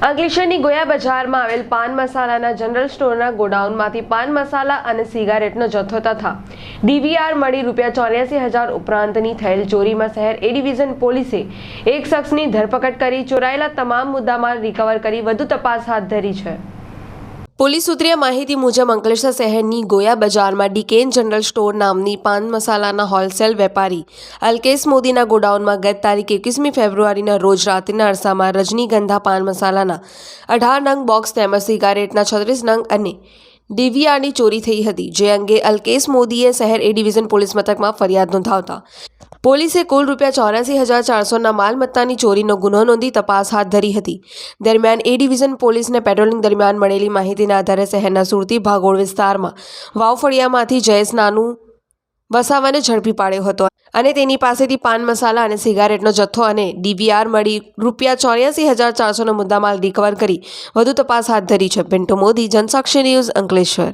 અંકલેશ્વરની ગોયા બજારમાં આવેલ પાન મસાલાના જનરલ સ્ટોરના ગોડાઉનમાંથી પાન મસાલા અને સિગારેટનો જથ્થો તથા ડીવીઆર મળી રૂપિયા ચોર્યાસી હજાર ઉપરાંતની થયેલ ચોરીમાં શહેર એ ડિવિઝન પોલીસે એક શખ્સની ધરપકડ કરી ચોરાયેલા તમામ મુદ્દામાલ રિકવર કરી વધુ તપાસ હાથ ધરી છે. પોલીસ સૂત્રીય માહિતી મુજબ અંકલેશ્વર શહેરની ગોયા બજારમાં ડીકેન જનરલ સ્ટોર નામની પાન મસાલાના હોલસેલ વેપારી અલ્કેશ મોદીના ગોડાઉનમાં ગત તારીખ એકવીસમી ફેબ્રુઆરીના રોજ રાત્રિના અરસામાં રજનીગંધા પાન મસાલાના અઢાર નંગ બોક્સ તેમજ સિગારેટના છત્રીસ નંગ અને ડીવીઆરની ચોરી થઈ હતી, જે અંગે અલ્કેશ મોદીએ શહેર એ ડિવિઝન પોલીસ મથકમાં ફરિયાદ નોંધાવતા પોલીસે કુલ રૂપિયા ચોરાસી હજાર ચારસોના માલમત્તાની ચોરીનો ગુનો નોંધી તપાસ હાથ ધરી હતી. દરમિયાન એ ડિવિઝન પોલીસને પેટ્રોલિંગ દરમિયાન મળેલી માહિતીના આધારે શહેરના સુરતી ભાગોળ વિસ્તારમાં વાવફળિયામાંથી જયેશ નાનું વસાવાને ઝડપી પાડ્યો હતો અને તેની પાસેથી પાન મસાલા અને સિગારેટનો જથ્થો અને ડીવીઆર મળી રૂપિયા ચોર્યાસી હજાર ચારસોનો મુદ્દામાલ રિકવર કરી વધુ તપાસ હાથ ધરી છે. પિન્ટુ મોદી, જનસાક્ષી ન્યૂઝ અંકલેશ્વર.